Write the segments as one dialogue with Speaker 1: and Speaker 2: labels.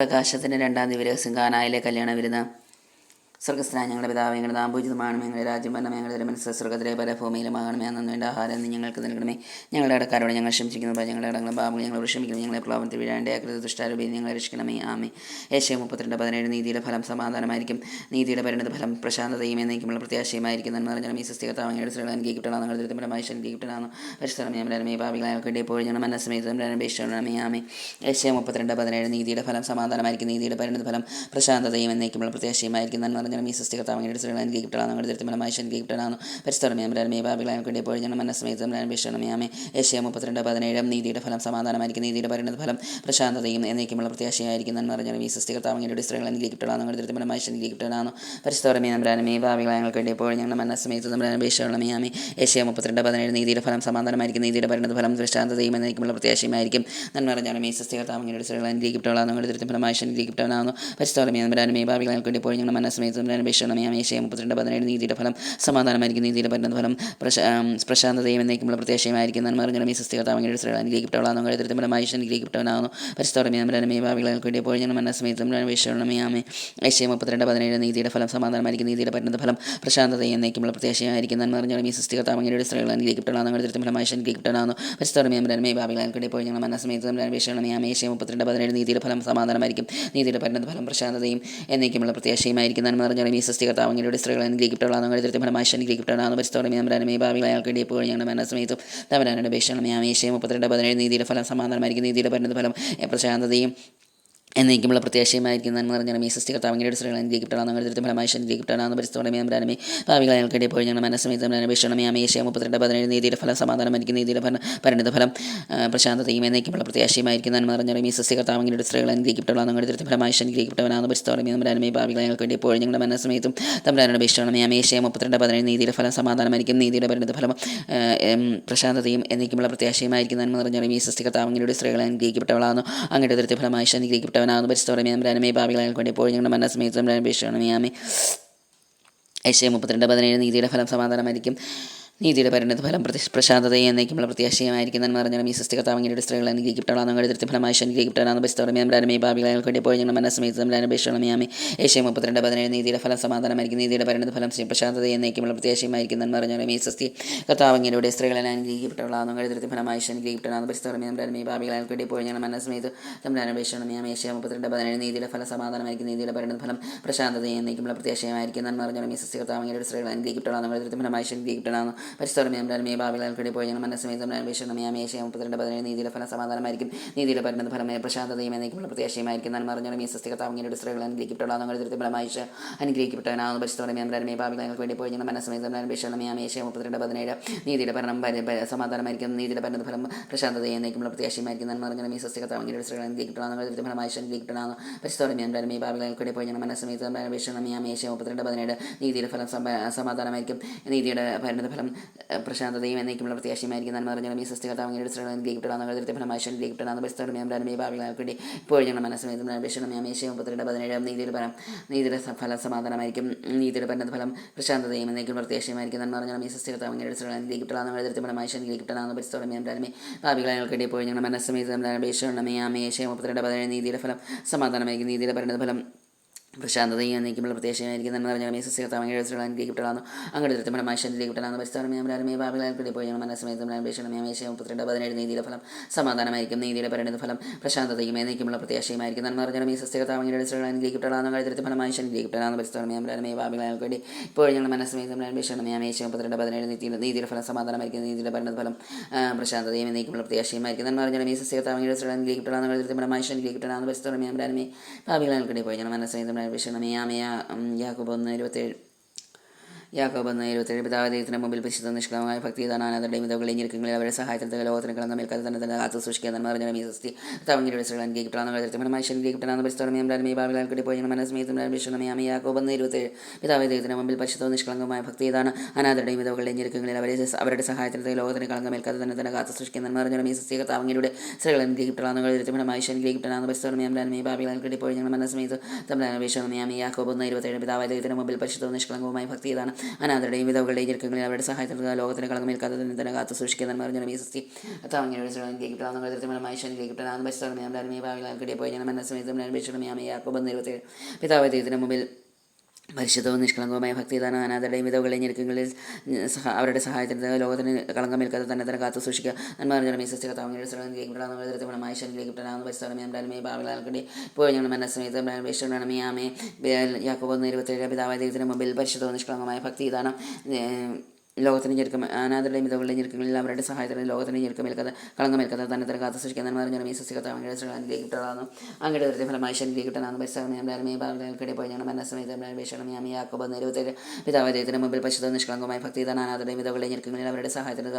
Speaker 1: പ്രകാശത്തിന്റെ രണ്ടാം ദിവസം കാനായിലെ കല്യാണ വിരുന്ന് സ്വർഗസ്ഥനായ ഞങ്ങളുടെ പിതാവ് ഞങ്ങളുടെ നാമ്പൂജിതമാണ് ഞങ്ങളുടെ രാജ്യം ഭരണം ഞങ്ങളുടെ മനസ്സ് സ്വർഗത്തിലെ പല ഭൂമിയിലുമാകണമേ അന്നു വേണ്ട ആഹാരം നീ ഞങ്ങൾക്ക് നൽകണമേ. ഞങ്ങളുടെ ഇടക്കാരോട് ഞങ്ങൾ ക്ഷമിച്ചിരിക്കുന്നു ഞങ്ങളുടെ ഇടങ്ങളും പാപങ്ങൾ ഞങ്ങൾ ക്ഷമിക്കുന്നു ഞങ്ങളെ പ്ലാവനത്തിൽ വീഴാണ്ട് ആകൃതി ദുഷ്ടാരൂപി ഞങ്ങളെ രക്ഷിക്കണമേ. ആമേ ഏഷ്യ മുപ്പത്തിരണ്ട് പതിനേഴ് നീതിയുടെ ഫലം സമാധാനമായിരിക്കും. നീതിയുടെ പരിണത ഫലം പ്രശാന്തതയും എന്നേക്കുമുള്ള പ്രത്യാശയമായിരിക്കും. നന്മ പറഞ്ഞാൽ ഈ സസ്യകർത്താവ് അങ്ങയുടെ സ്ത്രീകൾ കിട്ടണം ഞങ്ങളുടെ ദുരിതപരമായി ശക്തി കിട്ടണം പരിസ്ഥലമേ അമരമേ ഭാവികളായ വേണ്ടി എപ്പോഴും ഞങ്ങൾ മനസ്സമേതം അന്വേഷിച്ചണമേ ആമേ ഏഷ്യ മുപ്പത്തിരണ്ട് പതിനേഴ് നീതിയുടെ ഫലം സമാധാനമായിരിക്കും. നീതിയുടെ പരിണത ഫലം പ്രശാന്തതയും എന്നേക്കുമുള്ള പ്രത്യാശയമായിരിക്കും. എന്ന് അമരമേ എപ്പോഴും ഞങ്ങൾ മനസ്സമേതം അപേക്ഷിക്കണമേ ആമേ ഏഷ്യ മുപ്പത്തിരണ്ട് പതിനേഴ്. നീതിയുടെ ഫലം സമാധാനമായിരിക്കും. നീതിയുടെ പരിണത ഫലം പ്രശാന്തതയും എന്നേക്കുമുള്ള പ്രത്യാശയായിരിക്കും. എന്ന് പറഞ്ഞാൽ ഈ സസ്യകർത്താവ് അങ്ങയുടെ സ്ത്രീകൾ കിട്ടണം ഞങ്ങളുടെ ശക്തി കിട്ടണം പരിസ്ഥലമേ ഭാവികളായ ഞങ്ങൾക്ക് വേണ്ടി എപ്പോഴും ഞങ്ങൾ മനസ്സമയത്ത് ആമേ ഏഷ്യ മുപ്പത്തിരണ്ട് പതിനേഴ്. നീതിയുടെ ഫലം സമാധാനമായിരിക്കും. നീതിയുടെ പരിണത ഫലം പ്രശാന്തതയും എന്നേക്കുമുള്ള പ്രത്യാശയുമായിരിക്കും. നന്മ പറഞ്ഞാലും ഈ സസ്യകർത്താവ് അങ്ങയുടെ സ്ത്രീകൾ അനുഗ്രഹിക്കപ്പെട്ടാണ് ഞങ്ങളുടെ ഭാവികളായ വേണ്ടി എപ്പോഴും ഞങ്ങൾ മനസ്സമേതം ആമേ ഏഷ്യ മുപ്പത്തിരണ്ട് പതിനേഴ് നീതിയുടെ ഫലം. സമാധാനമായിരിക്കും നീതിയുടെ പരിണത ഫലം. പ്രശാ പ്രശാന്തതയും എന്നേക്കുമുള്ള പ്രത്യാശയമായിരിക്കും നന്മ പറഞ്ഞാലും ഈ സസ്യകർത്താവ് അങ്ങയുടെ സ്ത്രീകൾ അനുഗ്രഹിക്കപ്പെട്ടാണ് ഞങ്ങളുടെ ദുരിതം ഫലമായി അനുഗ്രഹിക്കപ്പെട്ടാണ് പരിസ്ഥലമേ അമരാനമേ ഭാവികളായ വേണ്ടി എപ്പോഴും ഞങ്ങൾ മനസ്സമേതം അപേക്ഷിക്കണമേ ആമേ. ഏഷ്യ മുപ്പത്തിരണ്ട് പതിനേഴ് നീതിയുടെ ഫലം. സമാധാനമായിരിക്കും നീതിയുടെ പരിണത ഫലം. പ്രശാന്തതയും എന്നേക്കുമുള്ള പ്രത്യാശയമായിരിക്കും നന്മ പറഞ്ഞാലും ഈ സസ്യകർത്താവ് അങ്ങയുടെ സ്ത്രീകൾ അനുഗ്രഹിക്കപ്പെട്ടാണ് ഞങ്ങളുടെ ദുരിതം ഫലമായി അനുഗ്രഹിക്കപ്പെട്ടാണ് പരിസ്ഥലമേ അമരാനമേ ഭാവികളായ വേണ്ടി എപ്പോഴും ഞങ്ങൾ മനസ്സമേതം അപേക്ഷിക്കണമേ ആമേ ഏഷ്യ മുപ്പത്തിരണ്ട് പതിനേഴ് നീതിയുടെ ഫലം. സമാധാനമായിരിക്കും. നീതിയുടെ പരിണത ഫലം. പ്രശാന്തതയും എന്നേക്കുമുള്ള പ്രത്യാശയുമായിരിക്കും നന്മ പറഞ്ഞാലും ഈ സസ്യകർത്താവ് അങ്ങനെയുടെ സ്ത്രീകൾ അനുഗ്രഹിക്കപ്പെട്ടാണ് ഞങ്ങളുടെ ദുരിതം ഫലമായി അനുഗ്രഹിക്കപ്പെട്ടാണ് പരിസ്ഥലമേ അമരാനമേ അയാൾക്ക് വേണ്ടി എപ്പോഴും ഞങ്ങളുടെ മനസ്സമേതം തവരാനുടെ ഭീഷണമേ ആമേ ഏഷ്യ മുപ്പത്തിരണ്ട് പതിനേഴ് നീതിയുടെ ഫലം സമാധാനമായിരിക്കും. നീതിയുടെ പരിണത ഫലം പ്രശാന്തതയും എന്നേക്കുമുള്ള പ്രത്യാശയമായിരിക്കുന്ന നന്മ പറഞ്ഞാലും ഈ സൃഷ്ടികർത്താവ് അങ്ങയുടെ സ്ത്രീകൾ അനുഗ്രഹിക്കപ്പെട്ടാണ് ഞങ്ങളുടെ ദുരിതം ഫലമായി അനുഗ്രഹിക്കപ്പെട്ടാണ് പരിസ്ഥിതി അമരാനമേ ഭാവികളെ ഞങ്ങൾക്കിടെ പോയി ഞങ്ങളുടെ മനസ്സമേതം അപേക്ഷണമേ അമേശ മുപ്പത്തിരണ്ട് പതിനേഴ് നീതിയുടെ ഫലം സമാധാനമായിരിക്കും നീതിയുടെ ഫലം പരിണിത ഫലം പ്രശാന്തതയും എന്നേക്കുമുള്ള പ്രത്യാശയമായിരിക്കുന്ന നന്മ പറഞ്ഞാലും ഈ സൃഷ്ടികർത്താവ് അങ്ങയുടെ സ്ത്രീകൾ അനുഗ്രഹിക്കപ്പെട്ടാണ് ഞങ്ങളുടെ ദുരിതം ഫലമായി അനുഗ്രഹിക്കപ്പെട്ടവനാണ്. പരിസ്ഥലമേ അമരാനമേ ഭാവികളെ അയാൾക്കിടെ പോയി ഞങ്ങളുടെ മനസ്സമേതം തമ്പരാനുടെ അപേക്ഷണമേ അമേശ മുപ്പത്തിരണ്ട് പതിനേഴ് നീതിയുടെ ഫലം സമാധാനമായിരിക്കും നീതിയുടെ പരിണിത ഫലം പ്രശാന്തതയും എന്നേക്കുമുള്ള പ്രത്യാശയമായിരിക്കുന്ന നന്മ പറഞ്ഞാലും ഈ സൃഷ്ടികർത്താവ് അങ്ങയുടെ സ്ത്രീകൾ അനുഗ്രഹിക്കപ്പെട്ടവളാണ്. അങ്ങയുടെ ഫലമായി അനുഗ്രഹിക്കപ്പെട്ടവൻ അവനാകുന്നു പരിസ്ഥോറമേ അമ്രാനമേ ഭാവികളെ കൊണ്ട് എപ്പോഴും ഞങ്ങളുടെ മനസ്സമേതം അപേക്ഷണമേ ആമേ ഏഷ്യ മുപ്പത്തിരണ്ട് പതിനേഴ് നീതിയുടെ ഫലം സമാധാനമായിരിക്കും നീതിയുടെ പരിണത ഫലം പ്രതി പ്രശാന്തതയെ എന്നേക്കുമുള്ള പ്രത്യാശയമായിരിക്കും പറഞ്ഞാൽ ഈ സൃഷ്ടികർത്താവങ്ങളുടെ സ്ത്രീകൾ അനുഗ്രഹിക്കപ്പെട്ടാണ് ഞങ്ങളുടെ ദൃത്തി ഫലമായി അനുഗ്രഹിക്കപ്പെട്ടാണ് പരിസ്ഥോറമേ അമ്രാനമേ ഭാവികളെ വേണ്ടി എപ്പോഴും ഞങ്ങളുടെ മനസ്സമേതം അപേക്ഷണമേ ആമേ ഏഷ്യ മുപ്പത്തിരണ്ട് പതിനേഴ് നീതിയുടെ ഫലം സമാധാനമായിരിക്കും. നീതിയുടെ പരിണത ഫലം പ്രശാന്തതയെ എന്നേക്കുമുള്ള പ്രത്യാശയമായിരിക്കും പറഞ്ഞാൽ ഈ സൃഷ്ടി കർത്താവങ്ങളുടെ സ്ത്രീകളെ അനുഗ്രഹിക്കപ്പെട്ടുള്ളതാണ് ഞങ്ങളുടെ ദൃത്തി ഫലമായി അനുഗ്രഹിക്കപ്പെട്ടാണ് പരിസ്ഥോറമേ അമ്രാനമേ ഭാവികളെ വേണ്ടി ഞങ്ങൾ മനസ്സമേതം ആമേ ഏഷ്യ മുപ്പത്തിരണ്ട് പതിനേഴ് നീതിയുടെ ഫലം സമാധാനമായിരിക്കും. നീതിയുടെ പരിണത ഫലം പ്രശാന്തതയെ എന്നേക്കുമുള്ള പ്രത്യാശയമായിരിക്കും എന്ന് പറഞ്ഞാൽ ഈ സൃഷ്ടി കർത്താവങ്ങളുടെ സ്ത്രീകൾ അനുഗ്രഹിക്കപ്പെട്ടുള്ളതാണ് ഞങ്ങളുടെ ദൃത്തി ഫലമായി അനുഗ്രഹിക്കപ്പെട്ടാണ് പരിസ്ഥോറമേ അമ്രാൻ മേ ഭാവികൾക്കിടെ പോയി ഞങ്ങൾ മനസ്സമേതം അന്വേഷണം മേശ മുപ്പത്തിരണ്ട് പതിനേഴ് നീതിയിലെ ഫലം സമാധാനമായിരിക്കും. നീതിയിലെ പരിണത ഫലമായ പ്രശാന്തതയും എന്നേക്കുള്ള പ്രത്യാശയമായിരിക്കും. നന്മ പറഞ്ഞാലും ഈ അങ്ങയുടെ സ്ത്രീകൾ അനുഗ്രഹിക്കപ്പെട്ടുള്ള ഞങ്ങളുടെ ദൃത്തി ഫലമായി അനുഗ്രഹിക്കപ്പെട്ടവനാണ് പരിസ്ഥോടെ മേമ്രാൻ മേ ഭാവികൾക്ക് വേണ്ടി പോയി ഞങ്ങൾ മനസ്സമേതം അന്വേഷണം മേശ മുപ്പത്തിരണ്ട് പതിനേഴ് നീതിയുടെ ഭരണം സമാധാനമായിരിക്കും നീതിയുടെ ഭരണ ഫലം പ്രശാന്തതയും എന്നേക്കുള്ള പ്രത്യാശയമായിരിക്കും. നന്മ പറഞ്ഞാലും ഈ അങ്ങയുടെ സ്ത്രീകൾ അനുഗ്രഹിക്കപ്പെട്ടുള്ള ദൃത്തി ഫലമായി അനുഗ്രഹിക്കപ്പെട്ടാണ് പരിശുദ്ധമേ മേമ്രാൻ മേ ഭാവികൾക്കിടെ പോയി ഞങ്ങൾ മനസ്സമേതം അന്വേഷണം മേശ മുപ്പത്തിരണ്ട് പതിനേഴ് നീതിയുടെ ഫലം സമാധാനമായിരിക്കും. നീതിയുടെ ഭരണ ഫലം പ്രശാന്തതയും എന്നേക്കുമുള്ള പ്രത്യാശയമായിരിക്കും. നന്മ പറഞ്ഞാലും ഈ സൃഷ്ടികർത്താവ് അങ്ങയുടെ സ്ത്രീകൾ അനുഗ്രഹിക്കപ്പെട്ടാണ് ദൃത്തി ഫലമായി അനുഗ്രഹിക്കപ്പെട്ടാണ് പരിസ്ഥലമേ അമ്രാനമേ ഭാവികളാക്കി ഇപ്പോൾ ഞങ്ങൾ മനസ്സിലായി അപേക്ഷണം ഞാൻ അമേശ മുപ്പത്തിരണ്ട് പതിനേഴ് നീതിയുടെ ഫലം നീതിയുടെ ഫലം സമാധാനമായിരിക്കും. നീതിയുടെ പരിണത ഫലം പ്രശാന്തതയും എന്നേക്കും പ്രത്യാശയമായിരിക്കും. നന്മ പറഞ്ഞാലും ഈ സൃഷ്ടികർത്താവ് അങ്ങയുടെ സ്ത്രീകൾ അനുഗ്രഹിക്കപ്പെട്ടാണ് ദൃത്തി ഫലമായി അനുഗ്രഹിക്കപ്പെട്ടാണ് പരിസ്ഥലമേ അമ്രാനമേ ഭാവികളാക്കി ഇപ്പോൾ ഞങ്ങൾ മനസ്സിലായി അപേക്ഷണം ഞാൻ അമേശ മുപ്പത്തിരണ്ട് പതിനേഴ് നീതിയുടെ ഫലം സമാധാനമായിരിക്കും. നീതിയുടെ പരിണത ഫലം പ്രശാന്തതയും നീക്കുമ്പോൾ പ്രത്യേകമായിരിക്കും എന്ന് പറഞ്ഞാൽ സസ്യകർത്താവ് എഴുത്തുകൾ അനുഗ്രഹിക്കപ്പെട്ടാണ് അങ്ങോട്ട് മനുഷ്യൻ ശരീരിക്കപ്പെട്ടാണ് പരിസ്ഥാനമേ ഭാവികളാൽക്കൂടി പോയി ഞങ്ങൾ മനസ്സമേതം അപേക്ഷണമേ അമേശ മുപ്പത്തിരണ്ട് പതിനേഴ് നീതിയുടെ ഫലം സമാധാനമായിരിക്കും നീതിയുടെ പരിണിത ഫലം പ്രശാന്തതയും നീക്കുമ്പോൾ പ്രത്യാശയുമായിരിക്കും എന്ന് പറഞ്ഞാൽ ഈ സസ്യകർത്താവ് എഴുത്തുകൾ അനുഗ്രഹിക്കപ്പെട്ടാണ് അങ്ങോട്ട് മനുഷ്യൻ ശരീരിക്കപ്പെട്ടാണ് പരിസ്ഥാനമേ ഭാവികളാൽക്കൂടി ഇപ്പോൾ ഞങ്ങൾ മനസ്സമയത്തും അപേക്ഷണമേ അമേശ മുപ്പത്തിരണ്ട് പതിനേഴ് നീതിയുടെ നീതിയുടെ ഫലം സമാധാനമായിരിക്കും നീതിയുടെ പരിണിത ഫലം പ്രശാന്തതയും നീക്കുമ്പോൾ പ്രത്യാശയുമായിരിക്കും എന്ന് പറഞ്ഞാൽ ഈ സസ്യകർത്താവ് എഴുത്തുകൾ അനുഗ്രഹിക്കപ്പെട്ടാണ് അങ്ങോട്ട് മനുഷ്യൻ ശരീരിക്കപ്പെട്ടാണ് പരിസ്ഥാനമേ ഭാവികളാൽക്കൂടി പോയി ഞങ്ങൾ മനസ്സമേതം അപേക്ഷണമേ ആമയ യാക്കോബ് ഒന്ന് ഇരുപത്തേഴ് യാക്കോബ് എന്ന ഇരുപത്തേഴ് പിതാവ് ദൈവത്തിന് മുമ്പിൽ വിശുദ്ധ നിഷ്കളമായ ഭക്തി ദാനാനന്ദരുടെയും വിധവുകളെയും ഞെരുക്കങ്ങളിൽ അവരുടെ സഹായത്തിൽ ലോകത്തിന് കിടന്ന മേൽക്കാതെ തന്നെ തന്നെ കാത്തു സൂക്ഷിക്കാൻ പറഞ്ഞ ഈ സസ്തി തവങ്ങളുടെ സ്ത്രീകൾ അനുഗ്രഹിക്കപ്പെടാന്ന് കരുത്തമനമായി ശരീരിക്കപ്പെടാന്ന് പരിസ്ഥിതി ഭാവികൾ കിട്ടി പോയി യാക്കോബ് എന്ന ഇരുപത്തേഴ് പിതാവ് ദൈവത്തിന് മുമ്പിൽ പരിശുദ്ധ നിഷ്കളങ്കമായ ഭക്തി ഇതാണ് അനാഥരുടെയും വിധവുകളുടെയും ഞെരുക്കങ്ങളിൽ അവരെ അവരുടെ സഹായത്തിൽ ലോകത്തിന് കളങ്ക മേൽക്കാതെ തന്നെ തന്നെ കാത്തു സൂക്ഷിക്കാൻ പറഞ്ഞ ഈ സസ്തി തവങ്ങളുടെ സ്ത്രീകൾ പരിസ്ഥിതി കിട്ടി പോയി മനസ്മേത്ത് തമ്മിലാണ് വിഷണമേ യാക്കോബ് എന്ന ഇരുപത്തേഴ് പിതാവ് ദൈവത്തിന് മുമ്പിൽ പരിശുദ്ധ നിഷ്കളങ്കമായ അനാഥരുടെയും വിധവകളുടെയും ഞെരുക്കങ്ങളിൽ അവരുടെ സഹായത്തിൽ ലോകത്തിന് കളങ്കമേൽക്കാതെ തന്നെ തന്നെ കാത്തു സൂക്ഷിക്കുന്ന നന്മ ഈ സസ്തി കർത്താവിങ്ങനെ കിട്ടാവുന്ന കരുത്തമായ മനുഷ്യനിലേക്ക് കിട്ടാവുന്ന പരിസ്ഥലമേ അമ്മ ഭാവിയിൽ കിട്ടിയ പോയി. ഞാൻ മനസ്സമയത്തും ഞാൻ അമ്മയെ യാക്കോബ് ഇരുപത്തേഴ്. പിതാവ് ദൈവത്തിന് മുമ്പിൽ പരിശുദ്ധവും നിഷ്കളങ്കവുമായ ഭക്തിദാനം അനാഥരുടെയും മിതവുകളെ ഞെരുക്കങ്ങളിൽ അവരുടെ സഹായത്തിന് ലോകത്തിന് കളങ്കമേൽക്കാതെ തന്നെ തന്നെ കാത്തു സൂക്ഷിക്കുക. നന്മാർജനം ഈ സസ്യകത്താവുന്ന മായശനിലേക്ക് കിട്ടാവുന്ന പരിസ്ഥലമേ അമ്രാനുമേ ഭാവിലാൽക്കടി ഇപ്പോൾ ഞങ്ങൾ അപേക്ഷണമേ ആമേ യാക്കോബ് ഇരുപത്തേഴ് പിതാവായ ദൈവത്തിന് മുമ്പിൽ പരിശുദ്ധവും നിഷ്കളങ്കമായ ഭക്തിദാനം ലോകത്തിന് ഞെരുക്കം അനാഥരുടെയും വിധവുകളുടെ ഞെരുക്കങ്ങളിൽ അവരുടെ സഹായത്തിന് ലോകത്തിന് ഞെരുക്കമേൽക്കാതെ കളങ്കമേൽക്കാതെ തന്നെ തന്നെ കാത്തു സൃഷ്ടിക്കാൻ നന്മാർ ഞാൻ ഈ സസ്യകത്ത അങ്ങയുടെ ശ്രേണിയിലേക്ക് കിട്ടുന്നതാണ് അങ്ങയുടെ ഒരു ഫലമായി ശനിലേക്ക് കിട്ടാവുന്ന പരിസ്ഥലമേ അമ്രാനുമേ ഭാവിലാൽക്കടി പോയി. ഞങ്ങൾ മനസ്സമയത്ത് അന്വേഷണം ഞാൻ യാക്കോബ് നിരവധി പിതാവ് ദൈവത്തിന് മുമ്പിൽ പശുത നിഷ്കളങ്കമായി ഭക്തി തന്നെ അനാഥരുടെയും വിധവുകളുടെ ഞെരുക്കങ്ങളിൽ അവരുടെ സഹായത്തിന്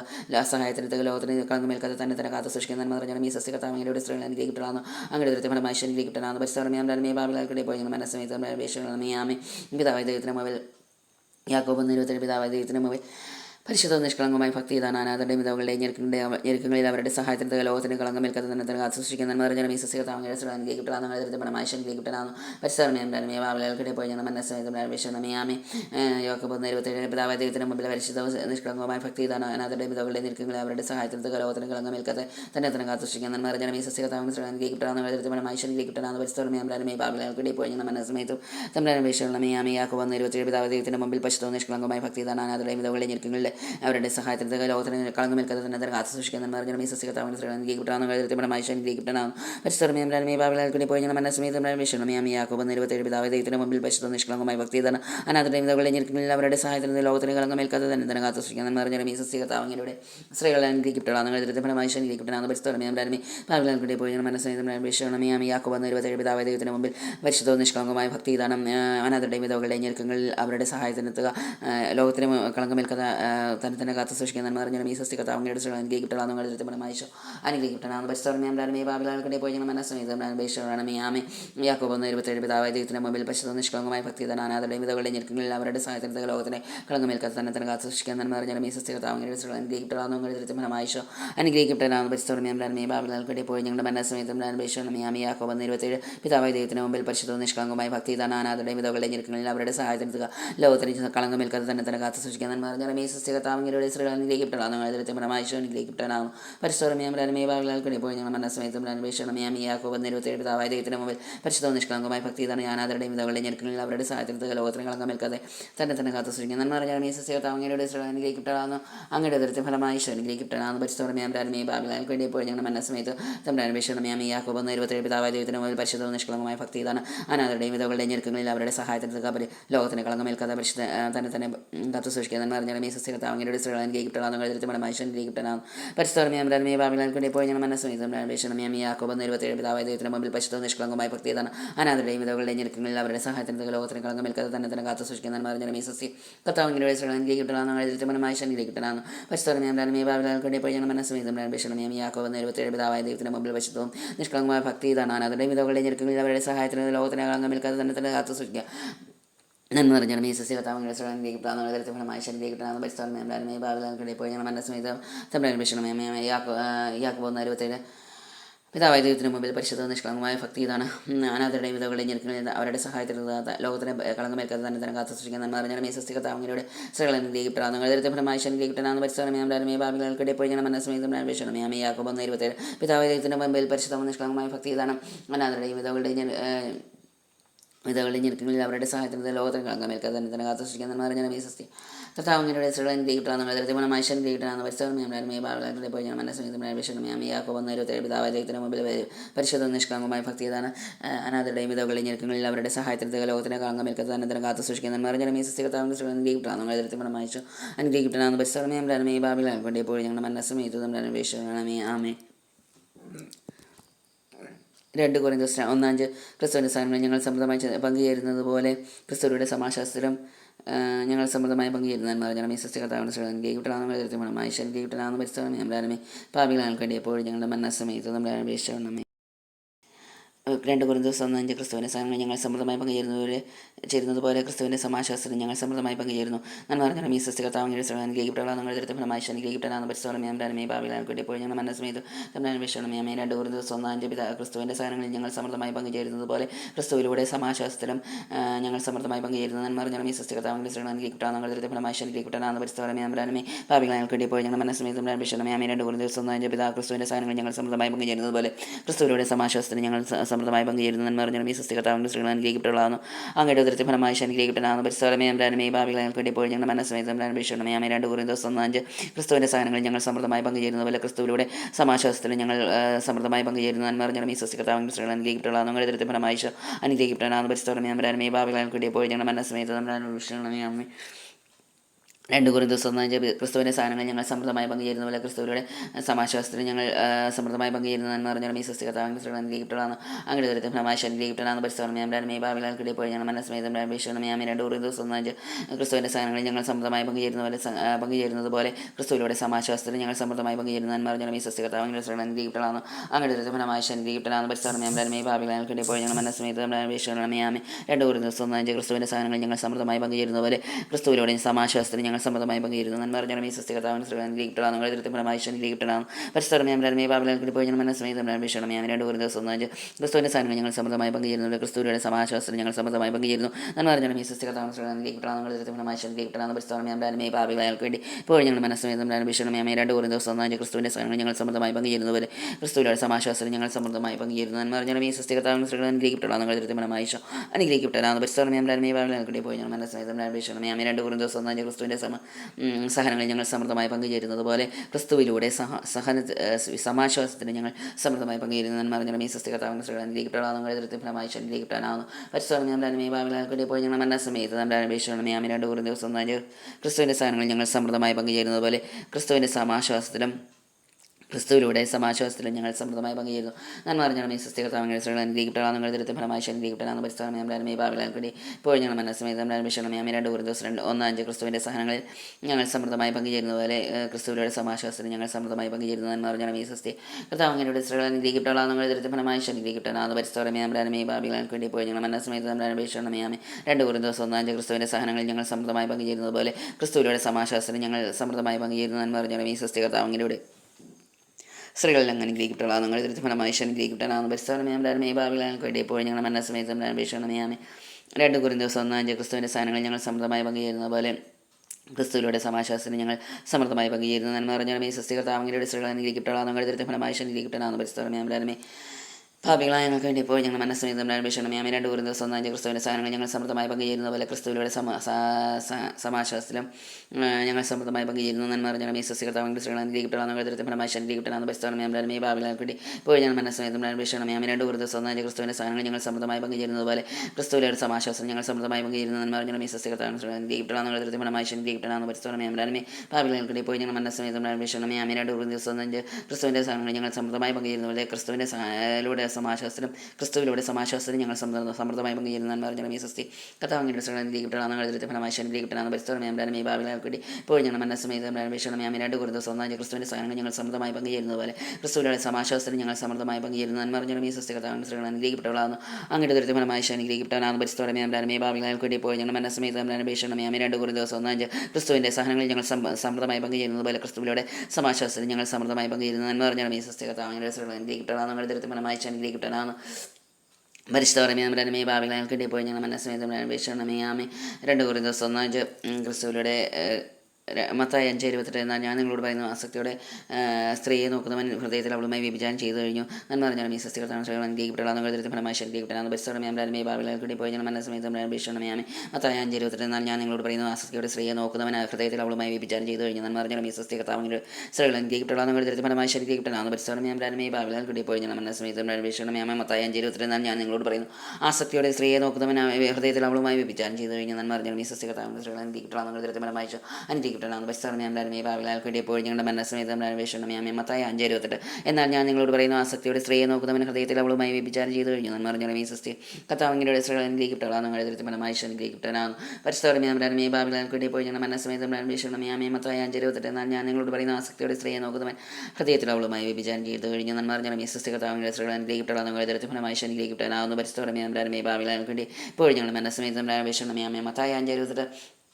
Speaker 1: സഹായത്തിന് ലോകത്തിന് കളങ്കമേൽക്കാതെ തന്നെ തന്നെ കാത്തു സൃഷ്ടിക്കാൻ നന്മാർ ഞാൻ ഈ സസ്യകത്ത അങ്ങയുടെ ശ്രേണിയിലേക്ക് കിട്ടാവുന്നു അങ്ങയുടെ ഒരു ഫലമായി ശനിലേക്ക് കിട്ടാവുന്ന പരിസ്ഥലമേ അമ്രാനുമേ ഭാവിലാൽക്കടി പോയി. ഞങ്ങൾ മനസ്സമയത്ത് അന്വേഷണം ഞാൻ പിതാവ് ദൈവത്തിന് മുമ്പിൽ യാക്കോബ് എന്ന ഇരുപത്തേഴ് പിതാവായ ദൈവത്തിന് മുമ്പിൽ പരിശുദ്ധ നിഷ്കളങ്കമായ ഭക്തി ഇതാണ് അനാഥരുടെ മിതവുകളുടെ ഞെരുക്കളുടെ ഞെരുക്കങ്ങളിൽ അവരുടെ സഹായത്തിന് തന്നെ തന്നെ പരിശുദ്ധ നിഷ്കളങ്കമായ ഭക്തി ഇതാണ് അനാഥരുടെ മിതവുകളുടെ ഞെരുക്കങ്ങളിൽ അവരുടെ സഹായത്തിന് ലോകത്തിന് കളങ്കമേൽക്കാതെ തന്നെ തന്നെ കിട്ടാന്ന് പരിസരമേ അമ്രാനുമേ പോയി മുമ്പിൽ പരിശുദ്ധ നിഷ്കളങ്കമായ ഭക്തി ഇതാണ് അനാഥരുടെ മിതവുകളുടെ ഞെരുക്കങ്ങളിൽ അവരുടെ സഹായത്തിന് ലോകത്തിന് തന്നെ കാത്തു സൂക്ഷിക്കുന്ന രാമേ ഇരുപത്തേഴ് പിതാവ് ദൈവത്തിന് മുമ്പിൽ അവരുടെ സഹായത്തിന് ലോകത്തിന് കളങ്കമേൽക്കാതെ തന്നെ തന്നെ കാത്തു സൂക്ഷിക്കുന്ന നന്മറിഞ്ഞ ഈ സ്ത്രീകളാണ് സ്ത്രീകളെ അനുഗ്രഹിക്കപ്പെടാവുന്ന കരുത്തിയുടെ മനുഷ്യനിലേക്ക് കിട്ടണം പരിസരമേം രാമേ ബാബിലാൽക്കുടി പോയി ഞാൻ മനസ്സമേതം ദൈവത്തിന് മുമ്പിൽ പരിശുദ്ധവും നിഷ്കളങ്കമായ ഭക്തിദാനം അനാഥരുടെ മിതകളുടെ ഞെരുക്കങ്ങളിൽ അവരുടെ സഹായത്തിനെത്തുക ലോകത്തിന് കളങ്കമേൽക്കാതെ തന്നെ തന്നെ കാത്തു സൂക്ഷിക്കുന്ന നന്മ അറിഞ്ഞാലും ഈ സസ്തി അങ്ങയുടെ ശ്രമം അനുഗ്രഹിക്കപ്പെടാൻ നിങ്ങൾ അനുഗ്രഹം മായിച്ചോ പശ്ചാത്തലം പരിസ്ഥലമേ അമ്രാനമേ ബാബിലാൽക്കടെ പോയി. ഞങ്ങൾ അപേക്ഷണമേ ആമേ. യാക്കോ പോകുന്ന ഇരുപത്തേഴ് പിതാവായ ദൈവത്തിന് മുമ്പിൽ പശ്ചാത്തല നിഷ്കളങ്കമായ ഭക്തി തന്നെ വിധകളുടെ ഞെരുക്കങ്ങളിൽ അവരുടെ സഹായത്തിന് ലോകത്തിനെ കളങ്കമേൽക്കാത്ത തന്നെ തന്നെ കാത്തു സൂക്ഷിക്കാൻ നന്മ അറിഞ്ഞാലും ഈ സസ്യ കഥാവ് എനിക്ക് ശ്രമം അനുഗ്രഹിക്കപ്പെടാൻ നിങ്ങൾ എഴുതി മായിച്ചോ അനുഗ്രഹിക്കപ്പെടാൻ പരിസ്ഥലമേ അമ്രാനമേ ബാബിലാൽക്കടെ പോയി. ഞങ്ങളുടെ അപേക്ഷണമേ ആമേ യാക്കോ പോകുന്ന ഇരുപത്തേഴ് പിതാവായ ദൈവത്തിന് മുമ്പിൽ പശ്ചാത്തല നിഷ്കളങ്കമായ ഭക്തി തന്നെ വിധകളുടെ ഞെരുക്കങ്ങളിൽ അവരുടെ സാഹചര്യത്തിൽ ലോകത്തിന് കളങ്കമേൽക്കാതെ തന്നെ തന്നെ കാത്തു സൂക്ഷിക്കാൻ നന്മ അറിഞ്ഞാലും ഈ സസ്യ കഥാവ് ശ്രീ അനുഗ്രഹിക്കപ്പെടാം നിങ്ങൾ എതിർത്തമരമായി അനുഗ്രഹിക്കപ്പെടാം പരിശോധനമേ ബാബിലാൽക്കടി പോയി. ഞങ്ങൾ മനസ്സമയത്തും അന്വേഷണമേ നിരുപത്തേഴ് പിതാവായ ദൈവത്തിന് മുമ്പിൽ പരിശുദ്ധ നിഷ്കളങ്കമായ ഭക്തി ഞാൻ അവരുടെ മിതകളുടെ ഞെരുക്കങ്ങളിൽ അവരുടെ സാഹചര്യത്തിൽ ലോകത്തിന് കളങ്കമേൽക്കാതെ തന്നെ തന്നെ കാത്തു സൂക്ഷിക്കും നന്മ പറഞ്ഞാൽ ഈ സസ്യകത്ത് അങ്ങയുടെ ശ്രീ അനുഗ്രഹിക്കപ്പെടാമെന്ന് അങ്ങയുടെ എതിർത്ത് ഫലമായി അനുഗ്രഹിക്കപ്പെടാമെന്ന് പരിശോധനമേ അമ്രാനമേ ബാബിലാൽക്കടി പോയി. ഞങ്ങൾ മനസ്സമയത്ത് തമ്മിൽ അന്വേഷണമേ അമ്മ യാക്കോബ് ഇരുപത്തേഴ് പിതാവായ ദൈവത്തിന് മുമ്പിൽ പരിശുദ്ധ നിഷ്കളങ്കമായ ഭക്തി ഇതാണ് അനാഥരുടെ മിതകളുടെ ഞെരുക്കങ്ങളിൽ അവരുടെ സഹായത്തിൽ അവർ ലോകത്തിന് കളങ്കമേൽക്കാതെ പരിശുദ്ധ തന്നെ തന്നെ കാത്തു സൂക്ഷിക്കുക എന്ന് പറഞ്ഞാൽ ഈ സസ്യകത്ത് അങ്ങയുടെ ശ്രീ അനുഗ്രഹിക്കപ്പെടാമെന്ന് എതിർത്ത് മനുഷ്യനിരിക്കപ്പെടാം പരിസ്ഥലമേ അമ്രാനമേ ബാബിലാൽക്കടി പോയി ഞങ്ങൾ മനസ്സമേതം അമ്മ യാക്കോബ് ഇരുപത്തേഴ് പിതാവായ മുമ്പിൽ പരിശുദ്ധ നിഷ്കളങ്കമായ ഭക്തിയതാണ് അനാഥരുടെയും വിധകളുടെ ഞെരുക്കങ്ങളിൽ അവരുടെ സഹായത്തിന് ലോകത്തിന് കളങ്കമേൽക്കാതെ തന്നെ തന്നെ കാത്തു സൂക്ഷിക്കുന്ന നന്മറിഞ്ഞ ഈ സസ്യ. കത്താവിന്റെ ശ്രേണിയിലേക്ക് കിട്ടണമെന്ന് എഴുതി മനമാശനിലേക്ക് കിട്ടണമെന്ന് പരിസ്ഥലമേ അമ്രാനമേ ബാബിലാൽക്കടി പോയി ഞങ്ങൾ മനസ്സമേതം അമ്മ യാക്കോബ് ഇരുപത്തേഴ് പിതാവായ മുമ്പിൽ പരിശുദ്ധവും നിഷ്കളങ്കമായ ഭക്തി ഇതാണ് അനാഥരുടെയും വിധകളുടെ ഞെരുക്കങ്ങളിൽ അവരുടെ സഹായത്തിന് ലോകത്തിന് കളങ്കമേൽക്കാതെ തന്നെ തന്നെ കാത്തു സൂക്ഷിക്കുക. നന്മ പറഞ്ഞാൽ ഈ സസ്യകത്താമങ്ങളുടെ ശ്രവണിലേക്ക് പ്രാണ തരത്തിൽ ഫലമായി ശരീരത്തിൽ കിട്ടുന്ന പരിസ്ഥാനം അമ്രാനമേ ബാബിലാൽക്കടി പോയി ഞങ്ങൾ മനസ്സമേതം ഭക്ഷണമേ യാക്കോ പോകുന്ന അരുപത്തേഴ് പിതാവായ ദൈവത്തിന് മുമ്പിൽ പരിശുദ്ധ നിഷ്കളങ്കമായ ഭക്തി ഇതാണ്. അനാഥരുടെ വിധകളുടെ ഞെരുക്കുന്ന അവരുടെ സഹായത്തിൽ ലോകത്തിനെ കളങ്കമേൽക്കാതെ തന്നെ തന്നെ കാത്തു സൂക്ഷിക്കുന്ന നന്മ പറഞ്ഞാൽ ഈ സസ്യകത്താമങ്ങളുടെ സ്ത്രീകളെ ദൈവത്തെ ഫലമായി ശനിലേക്ക് കിട്ടുന്ന പരിസ്ഥാനമേ അമ്രാനമേ ബാബികൾക്കിടെ പോയി ഞാൻ മനസ്സമേതം ഭക്ഷണമേ അമ്മ യാക്കോ പോകുന്ന ഇരുപത്തേഴ് പിതാവായ ദൈവത്തിന്റെ മുമ്പിൽ പരിശുദ്ധ നിഷ്കളങ്കമായ ഭക്തി ഇതാണ്. അനാഥരുടെ വിധകളുടെ വിധവകളിൽ ഞെരുക്കങ്ങളിൽ അവരുടെ സഹായത്തിൽ ലോകത്തിന് കളങ്കം ഏൽക്കാതെ തന്നെ തന്നെ കാത്തു സൃഷ്ടിക്കാൻ നന്മ അറിഞ്ഞ സത്യം കർത്താവ് അങ്ങയുടെ സ്ത്രീകൾ എനിക്ക് കിട്ടാന്ന് വളരെ മനുഷ്യൻ കിട്ടാന്ന് പരിസ്ഥിതി ഭാവങ്ങളെ പോയി ഞാൻ മനസ്സിനെ വിഷമയാമി യാക്കോബെന്ന ഇരുപത്തേഴ് മുമ്പിൽ പരിശോധന നിഷ്കളങ്കമായ ഭക്തിയതാണ് അനാഥരുടെയും വിധവകളിൽ ഞെരുക്കങ്ങളിൽ അവരുടെ സഹായത്തിൽ ലോകത്തിന് കളങ്കം ഏൽക്കാതെ തന്നെ തന്നെ കാത്തു സൃഷ്ടിക്കാൻ നന്മ മീ സസ്തി. കർത്താവിന്റെ സ്ത്രീകൾ എനിക്ക് കിട്ടാന്ന് വളരെ മൂലം മനുഷ്യൻ എനിക്ക് കിട്ടാന്ന് പരിസ്ഥിതി ഭാവികളെ കൊണ്ടേ പോയി ഞങ്ങളുടെ മനസ്സും ഏതു തന്നെ ആമേ രണ്ട് കുറഞ്ഞ ഒന്നാഞ്ച് ക്രിസ്തുവിന്റെ സ്ഥാനം ഞങ്ങൾ സമൃദ്ധമായി പങ്കുചേരുന്നത് പോലെ ക്രിസ്തുവിയുടെ സമാശാസ്ത്രം ഞങ്ങൾ സമൃദ്ധമായി പങ്കുചേരുന്നതെന്ന് പറഞ്ഞാൽ ഈ സസ്യകഥാവിന് ശ്രദ്ധ ഗീവിട്ടലാണെന്ന് മഹേശ്വരൻ മനുഷ്യൻ ഗീവിട്ടലാണെന്ന് പരിസ്ഥലമേ അമ്രാനമേ പാപികളാൽ കണ്ടിയപ്പോൾ ഞങ്ങളുടെ മനസ്സമയത്ത് നമ്മുടെ അപേക്ഷണമേ രണ്ട് കുറഞ്ഞ ദിവസം ഒന്ന് അഞ്ച് ക്രിസ്തുവിന്റെ സാധനങ്ങൾ ഞങ്ങൾ സമൃദ്ധമായി പങ്കുചേരുന്നതുപോലെ ചേരുന്നത് പോലെ ക്രിസ്തുവിന്റെ സമാശാസ്ത്രം ഞങ്ങൾ സമൃദ്ധമായി പങ്കുചേരുന്നു. ഞാൻ പറഞ്ഞ ഈ സസ്യ കർത്താവിന്റെ അനുഗ്രഹിക്കപ്പെടാൻ നിങ്ങൾ എടുത്ത ഫലമായി അനുഗ്രഹിക്കപ്പെടാൻ പരിസ്ഥലം ഞാൻ മേ ഭാവിയിലാണ് കിട്ടിയപ്പോൾ ഞങ്ങൾ തമ്മിലാണ് വിഷയം ഞാൻ രണ്ട് ഒന്ന് അഞ്ച് പിതാ ക്രിസ്തുവിന്റെ സാധനങ്ങളിൽ ഞങ്ങൾ സമൃദ്ധമായി പങ്കുചേരുന്നത് പോലെ ക്രിസ്തുവിലൂടെ സമാശാസ്ത്രം ഞങ്ങൾ സമൃദ്ധമായി പങ്കുചേരുന്നു. ഞാൻ പറഞ്ഞ ഈ സസ്യ കർത്താവിന്റെ ശ്രേണം അനുഗ്രഹിക്കപ്പെടാൻ നിങ്ങൾ എടുത്ത ഫലമായി അനുഗ്രഹിക്കപ്പെടാൻ പരിസ്ഥലം ഞാൻ മേ ഭാവിയിലാണ് കിട്ടിയപ്പോൾ ഞങ്ങൾ മനസ്സമേത്. തമ്മിലാണ് വിഷയം ഞാൻ രണ്ട് ഒന്ന് അഞ്ച് പിതാ ക്രിസ്തുവിന്റെ സാധനങ്ങൾ ഞങ്ങൾ സമൃദ്ധമായി പങ്കുചേരുന്നത് പോലെ ക്രിസ്തുവിലൂടെ സമാശാസ്ത്രം ഞങ്ങൾ സമൃദ്ധമായി പങ്കുചേരുന്നു നന്മ പറഞ്ഞാൽ ഈ സസ്തികർത്താവിന്റെ സ്ത്രീകൾ അനുഗ്രഹിക്കപ്പെട്ടുള്ളതാണ് അങ്ങയുടെ ഉദരത്തിൽ ഫലമായി അനുഗ്രഹിക്കപ്പെട്ടാണ് പരിസ്ഥലമേ എംബ്രാനമേ ഭാവികളെ വേണ്ടി പോയി ഞങ്ങൾ മനസ്സമേത് അന്വേഷണമേ അമ്മ രണ്ട് കുറേ ദിവസം അഞ്ച്. ക്രിസ്തുവിന്റെ സാധനങ്ങൾ ഞങ്ങൾ സമൃദ്ധമായി പങ്കുചേരുന്ന പോലെ ക്രിസ്തുവിലൂടെ സമാശ്വാസത്തിൽ ഞങ്ങൾ സമൃദ്ധമായി പങ്കുചേരുന്നു നന്മ പറഞ്ഞാൽ ഈ സസ്തികർത്താവിന്റെ സ്ത്രീകൾ അനുഗ്രഹിക്കപ്പെട്ടുള്ളതാണ് അങ്ങയുടെ ഉദരത്തിൽ ഫലമായി അനുഗ്രഹിക്കപ്പെട്ടാണ് പരിസ്ഥലമേ എംബ്രാനമേ ഭാവികളെ വേണ്ടി ഇപ്പോൾ ഞങ്ങൾ മനസ്സമേത് അന്വേഷണമേ അമ്മ രണ്ട് കുറേ ദിവസം ഒന്നാം ക്രിസ്തുവിന്റെ സാധനങ്ങൾ ഞങ്ങൾ സമൃദ്ധമായി പങ്കുചേരുന്ന പോലെ ക്രിസ്തുവിലൂടെ സമാശ്വാസത്തിന് ഞങ്ങൾ സമൃദ്ധമായി പങ്കുചേരുന്ന എന്ന് പറഞ്ഞാൽ മീ സ്ത്രീകൾ അനുഗ്രഹിക്കപ്പെട്ടാണ് അങ്ങനെ ദുരിതം ഫലമായി അനുഗ്രഹിക്കപ്പെട്ടാണ് പരിസ്ഥിതി ഞാൻ രാമേ ഭാവികൾക്കിടെ പോയി ഞങ്ങൾ മനസ്സമേതം വിഷയം ഞാൻ രണ്ട് കുറേ ദിവസം ഒന്നാം ക്രിസ്തുവിന്റെ സാധനങ്ങൾ ഞങ്ങൾ സമൃദ്ധമായി പങ്കുചേരുന്ന പോലെ പങ്കുചേരുന്നത് പോലെ ക്രിസ്തുവിലൂടെ സമാശ്വാസത്തിന് ഞങ്ങൾ സമൃദ്ധമായി പങ്കുചേരുന്ന എന്ന് പറഞ്ഞാൽ മീ സ്ത്രീകൾ അനുഗ്രഹിക്കപ്പെട്ടാണ് അങ്ങനെ ദുരിതം ഫലമായി അനുഗ്രഹിക്കപ്പെട്ടാണ് പരിസ്ഥിതി ഞാൻ രാമേ ഭാവികൾക്കിടെ പോയി ഞങ്ങൾ മനസ്സമേതം വിഷയം ഞാൻ രണ്ട് കുറേ ദിവസം ഒന്നാം ക്രിസ്തുവിന്റെ സാധനങ്ങൾ ഞങ്ങൾ സമൃദ്ധമായി പങ്കുചേരുന്ന പോലെ ക്രിസ്തുവിലൂടെ സമാശ്വാസത്തിന് ഞങ്ങൾ സമൃദ്ധമായി പങ്കുചേരുന്നു നന്മ പറഞ്ഞാൽ ഈ സസ്യകർത്താവിന് ശ്രീ അനുഗ്രഹിക്കപ്പെടാം നിങ്ങൾ എതിർത്ത് ഫലമായി അനുഗ്രഹിക്കപ്പെടാം പരിസ്ഥലം ഞാൻ മേ പാപലത്തിൽ പോയി ഞാൻ മനസ്സമേതം രാമേശ്വരം ഞാൻ രണ്ട് ഒരു ദിവസം ഒന്നാഞ്ച് ക്രിസ്തുവിന്റെ സാധനങ്ങൾ ഞങ്ങൾ സമ്മതമായി പങ്കുചേരുന്നു ക്രിസ്തുവിയുടെ സമാശ്വാസത്തിൽ ഞങ്ങൾ സമ്മതമായി പങ്കുചേരുന്നു നന്മ പറഞ്ഞാൽ മീ സസ്യകർത്താവിന് ശ്രീവാൻ അനുഗ്രഹിക്കപ്പെടാം നിങ്ങൾ എതിർത്ത് ഫലമായി അനുഗ്രഹിക്കപ്പെടാം പരിസ്ഥലം ഞാൻ മേ പാപികൾ അയാൾക്ക് വേണ്ടി ഇപ്പോൾ ഞങ്ങൾ മനസ്സമേതം രാമേശ്വരം ഞാൻ രണ്ട് ഒരു ദിവസം ഒന്നാഞ്ച് ക്രിസ്തുവിന്റെ സാധനങ്ങൾ ഞങ്ങൾ സമ്മതമായി പങ്കുചേരുന്ന പോലെ ക്രിസ്തുവിയുടെ സമാശ്വാസത്തിൽ ഞങ്ങൾ സമൃദ്ധമായി പങ്കുചേരുന്നു നന്മ പറഞ്ഞാൽ മീ സസ്യകർത്താവിന് ശ്രീവാൻ അനുഗ്രഹിക്കപ്പെടാം നിങ്ങൾ എതിർത്ത് ഫലമായി അനുഗ്രഹിക്കപ്പെടാം പരിസ്ഥലം ഞാൻ രാമേ വേണ്ടി പോയി ഞങ്ങൾ മനസ്സമേതം രാമേശ്വരം ഞാൻ രണ്ട് ഒരു ദിവസം ഒന്നാഞ്ച് ക്രിസ്തുവിന്റെ സമ ഞങ്ങൾ സമൃദ്ധമായി പങ്കുചേരുന്നത് പോലെ ക്രിസ്തുവിലൂടെ സഹ സഹന സമാശ്വാസത്തിന് ഞങ്ങൾ സമൃദ്ധമായി പങ്കുചേരുന്ന. നന്മ പറഞ്ഞാൽ ഈ കർത്താവ് ശ്രീ അനുഗ്രഹിക്കപ്പെടാവുന്ന എതിർത്ത് ഫലമായി അനുഗ്രഹിക്കപ്പെടാനാവുന്നു പരിസ്ഥലം ഞാൻ രാമേ ബാബിലേക്ക് പോയി ഞങ്ങൾ മനസ്സമേത് നമ്മുടെ അപേക്ഷണം ഞാൻ രണ്ട് കുറേ ദിവസം ക്രിസ്തുവിന്റെ സഹനങ്ങൾ ഞങ്ങൾ സമൃദ്ധമായി പങ്കുചേരുന്നത് പോലെ ക്രിസ്തുവിന്റെ സമാശ്വാസത്തിലും ക്രിസ്തുവിലൂടെ സമാശ്വാസത്തിൽ ഞങ്ങൾ സമൃദ്ധമായി പങ്കുചേരുന്നു ഞാൻ പറഞ്ഞാൽ ഈ സസ്യകർത്താവങ്ങൾ ശ്രീകൾ അനുഗ്രഹിക്കപ്പെടാൻ നിങ്ങൾ ദുരിത ഫലമായി അനുഗ്രഹിക്കപ്പെടാൻ പരിസ്ഥാനം എല്ലാവരും ഈ ഭാവിയിലാൽ കൂടി ഇപ്പോൾ ഞങ്ങൾ മനസ്സമേത് അന്വേഷണം ഞാൻ രണ്ട് ഒരു ദിവസം രണ്ട് ഒന്ന് അഞ്ച് ക്രിസ്തുവിന്റെ സഹനങ്ങളിൽ ഞങ്ങൾ സമൃദ്ധമായി പങ്കുചേരുന്നത് പോലെ ക്രിസ്തുവിലൂടെ സമാശ്വാസത്തിൽ ഞങ്ങൾ സമൃദ്ധമായി പങ്കുചേരുന്നു എന്ന് പറഞ്ഞാൽ ഈ സസ്തി കർത്താവങ്ങളുടെ സ്ത്രീകൾ അനുഗ്രഹിക്കപ്പെടാൻ നിങ്ങൾ ദുരിത ഫലമായി അനുഗ്രഹിക്കപ്പെടാൻ പരിസ്ഥാനം ഈ ഭാവികളെ കൂടി ഇപ്പോൾ ഞങ്ങൾ മനസ്സമേത് അന്വേഷണം ഞാൻ രണ്ട് ഒരു ദിവസം ഒന്ന് അഞ്ച് ക്രിസ്തുവിന്റെ സഹനങ്ങളിൽ ഞങ്ങൾ സമൃദ്ധമായി പങ്കുചേരുന്നത് പോലെ ക്രിസ്തുവിലൂടെ സമാശ്വാസത്തിൽ ഞങ്ങൾ സമൃദ്ധമായി പങ്കുചേരുന്നു എന്ന് പറഞ്ഞാൽ ഈ സസ്തി കർത്താവങ്ങളുടെ സ്ത്രീകളിൽ അങ്ങനെ ഗ്രഹിക്കപ്പെട്ടുള്ള നിങ്ങൾ ഇതിൽ ഫലമായി അനുഗ്രഹിക്കപ്പെട്ടാണ് പരിസ്ഥാനമേ മേ ഭാവികൾക്ക് വേണ്ടി എപ്പോഴും ഞങ്ങൾ മനസ്സമേതം അപേക്ഷണമേ രണ്ട് കുറിൻ ദിവസം ഒന്നാം ക്രിസ്തുവിന്റെ സാധനങ്ങൾ ഞങ്ങൾ സമൃദ്ധമായി പങ്കുചേരുന്ന പോലെ ക്രിസ്തുവിലൂടെ സമാശാസ്ത്രം ഞങ്ങൾ സമൃദ്ധമായി പങ്കുചേരുന്നു. നന്മ പറഞ്ഞാൽ ഈ സസ്യകർത്താവങ്ങളുടെ സ്ത്രീകൾ അനുഗ്രഹിക്കപ്പെട്ടാണ് നിങ്ങൾ ഇതിൽ ഫലമായി അനുഗ്രഹിക്കപ്പെട്ടാണ് പരിസ്ഥാനമേ അമ്പലാമേ ഭാവികളായ ഞങ്ങൾക്ക് വേണ്ടി ഇപ്പോൾ ഞങ്ങൾ മനസ്സമേതം അന്വേഷണം ഞാൻ രണ്ട് ഒരു ദിവസം അഞ്ച് ക്രിസ്തുവിന്റെ സാധനങ്ങൾ ഞങ്ങൾ സമൃദ്ധമായി പങ്കുചേരുന്ന പോലെ ക്രിസ്തുവിലൂടെ സമ സമാശ്വാസത്തിലും ഞങ്ങൾ സമൃദ്ധമായി പങ്കുചേരുന്നു നന്മ പറഞ്ഞാൽ ഈ സസ്യകർത്താവ് സ്ത്രീകൾ അനുഗ്രഹിക്കപ്പെടാൻ തരത്തിൽ ഫലമായി അനുഗ്രഹിക്കപ്പെടാൻ പരിസ്ഥാനം ഞാൻ ഈ ഭാവികൾക്ക് വേണ്ടി ഇപ്പോൾ ഞങ്ങൾ മനസ്സമേതം അന്വേഷണം ഞാൻ രണ്ട് ഒരു ദിവസം അഞ്ച് ക്രിസ്തുവിന്റെ സാധനങ്ങൾ ഞങ്ങൾ സമൃദ്ധമായി പങ്കുചേരുന്നത് പോലെ ക്രിസ്തുവിലൂടെ സമാശ്വാസം ഞങ്ങൾ സമൃദ്ധമായി പങ്കുചേരുന്നു നന്മ പറഞ്ഞാൽ ഈ സസ്യകർത്താവ് സ്ത്രീകൾ അനുഗ്രഹിക്കപ്പെടാൻ തരത്തിൽ ഫലമായി അനുഗ്രഹിക്കപ്പെടാൻ പരിസ്ഥാനം ഞാൻ ഭാവികൾക്ക് വേണ്ടി ഇപ്പോൾ ഞങ്ങൾ മനസ്സമേതം അന്വേഷണം ഞാൻ രണ്ട് ഒരു ദിവസം അഞ്ച് ക്രിസ്തുവിന്റെ സാധനങ്ങൾ ഞങ്ങൾ സമൃദ്ധമായി പങ്കുചേരുന്നത് പോലെ ക്രിസ്തുവിന്റെ സഹായത്തിലൂടെ സമാശ്വാസത്തിലും ക്രിസ്തുവിലൂടെ സമാശാസ്ത്രം ഞങ്ങൾ സമൃദ്ധമായി പങ്കുചേരുന്ന നന്മ പറഞ്ഞാൽ സസ്തി. കഥാവങ്ങളുടെ സ്ത്രീകൾ കിട്ടണം ദരിദ്ര ഫലമായി കിട്ടണം പരിസ്ഥലം മീ ബാബിലാക്കി ഇപ്പോൾ ഞങ്ങൾ മനസ്സമേതം ഞാൻ രണ്ട് കുറേ ദിവസം ഒന്നാം ക്രിസ്തുവിന്റെ സാധനങ്ങൾ ഞങ്ങൾ സമൃദ്ധമായി പങ്കുചേരുന്നത് പോലെ ക്രിസ്തുവിലൂടെ സമാശാസ്ത്രം ഞങ്ങൾ സമൃദ്ധമായി പങ്കുചേരുന്ന നന്മ പറഞ്ഞാൽ സസ്തി. കഥാവങ്ങളുടെ സ്ത്രീകൾ അനുഗ്രഹിക്കപ്പെട്ടവളാണ് അങ്ങനെ ദുരിത ഫലമായി കിട്ടാനാണ് പരിസ്ഥലം ഞാൻ മീ ഭാവികൾക്ക് വേണ്ടി ഇപ്പോൾ ഞങ്ങൾ മനസ്സമേതം അന്വേഷണം ഞാൻ രണ്ട് കുറേ ദിവസം ഒന്നാം ക്രിസ്തുവിന്റെ സഹനങ്ങൾ ഞങ്ങൾ സമൃദ്ധമായി പങ്കുചേരുന്നത് പോലെ ക്രിസ്തുവിലൂടെ സമാശാസ്ത്രം ഞങ്ങൾ സമൃദ്ധമായി പങ്കുചേരുന്ന നന്മ പറഞ്ഞാൽ സസ്തി. കഥാവങ്ങളുടെ സ്ത്രീകൾ അനുഗ്രഹിക്കപ്പെടാൻ ഞങ്ങൾ ദുരിത ഫലമായി അനുഗ്രഹിക്കപ്പെടാൻ പരിശുദ്ധമേ നമ്മുടെ ഭാവികളെ ഞങ്ങൾക്ക് പോയി ഞങ്ങൾ മനസ്സമേതം അപേക്ഷണമേ ആമേ രണ്ട് കുറേ ദിവസം ഒന്നാം ക്രിസ്തുവിലൂടെ മത്തായി അഞ്ച് ഇരുപത്തെട്ട് എന്നാൽ ഞാൻ നിങ്ങളോട് പറയുന്നു ആസക്തിയോടെ സ്ത്രീയെ നോക്കുന്നവൻ ഹൃദയത്തിൽ അവളുമായി വ്യഭിചാരം ചെയ്തു കഴിഞ്ഞു. എന്ന് പറഞ്ഞാൽ ഈ സസ്തികൾ സ്ത്രീകൾ അനുഗ്രഹിക്കപ്പെടാൻ നിങ്ങൾ ഫലമായി ശക്തിക്കപ്പെടാൻ പരിസ്ഥലമേ അമ്രാമേ ബാബിലേക്ക് പോയി. ഞാൻ മനസ്സമേതം ഭീഷണമേ മത്തായി അഞ്ച് ഇരുപത്തെട്ട് എന്നാൽ ഞാൻ നിങ്ങളോട് പറയുന്നു ആസക്തിയോടെ സ്ത്രീയെ നോക്കുന്നവൻ ഹൃദയത്തിൽ അവളുമായി വ്യഭിചാരം ചെയ്തു കഴിഞ്ഞു. എന്ന് പറഞ്ഞാൽ ഈ സസ്യകർത്താവിന്റെ സ്ത്രീകൾ അനുഗ്രഹിക്കപ്പെടാൻ നിങ്ങൾ ഫലമായി ശക്തിക്കപ്പെടാൻ പരിസ്ഥലമേ അമ്രാമേ ബാബിലേക്ക് പോയി. ഞാൻ മനസ്സമേതം ഭീഷണമേ മത്തായി അഞ്ച് ഇരുപത്തെട്ട് എന്നാൽ ഞാൻ നിങ്ങളോട് പറയുന്നു ആസക്തിയോടെ സ്ത്രീയെ നോക്കുന്നവൻ ഹൃദയത്തിൽ അവളുമായി വ്യഭിചാരം ചെയ്തു കഴിഞ്ഞു. എന്ന് പറഞ്ഞാൽ ഈ സസ്യകർത്താവിന്റെ സ്ത്രീകൾ അനുഗ്രഹിക്കപ്പെടാൻ നിങ്ങൾ ഫലമായി അനുഗ്രഹിക്കും പരിസ്ഥാനം ഈ ഭാവിലാൾക്ക് വേണ്ടി പോയി ഞങ്ങളുടെ മനസ്സമേത് അന്വേഷണം അമ്മ മത്തായ അഞ്ച് ഇരുപത്തെട്ട്. എന്നാൽ ഞാൻ നിങ്ങളോട് പറയുന്ന ആസക്തിയുടെ സ്ത്രീയെ നോക്കുന്നവൻ ഹൃദയത്തിൽ അവളുമായി വ്യഭിചാരം ചെയ്തു കഴിഞ്ഞു. എന്ന് പറഞ്ഞ ഈ സസ്തി കത്താവിങ്ങളുടെ നിങ്ങളുടെ ദൃത്തിൽ ഫലമായി പരിസ്ഥാനം ഈ ഭാവിലാൾക്ക് വേണ്ടി പോയി ഞങ്ങളുടെ മനസ്സമേത് അമ്പരാമേശ്വരമേ അമ്മ മത്തായ അഞ്ച് ഇരുപത്തെട്ട്. എന്നാൽ ഞാൻ നിങ്ങളോട് പറയുന്ന ആസക്തിയുടെ സ്ത്രീയെ നോക്കുന്നവൻ ഹൃദയത്തിൽ അവളുമായി വ്യഭിചാരം ചെയ്തു കഴിഞ്ഞു. എന്ന് പറഞ്ഞ ഈ സസ്തി കത്താവിങ്ങളുടെ നിങ്ങളുടെ ദൃത്തിൽ ഫലമായി അനുഗ്രഹിക്കപ്പെട്ടാണ് പരിസ്ഥാനം ഈ ഭാവിലാൾക്ക് വേണ്ടി പോയി ഞങ്ങളുടെ മനസ്സമേത് അന്വേഷണം അമ്മ മത്തായ അഞ്ച് ഇരുപത്തെട്ട്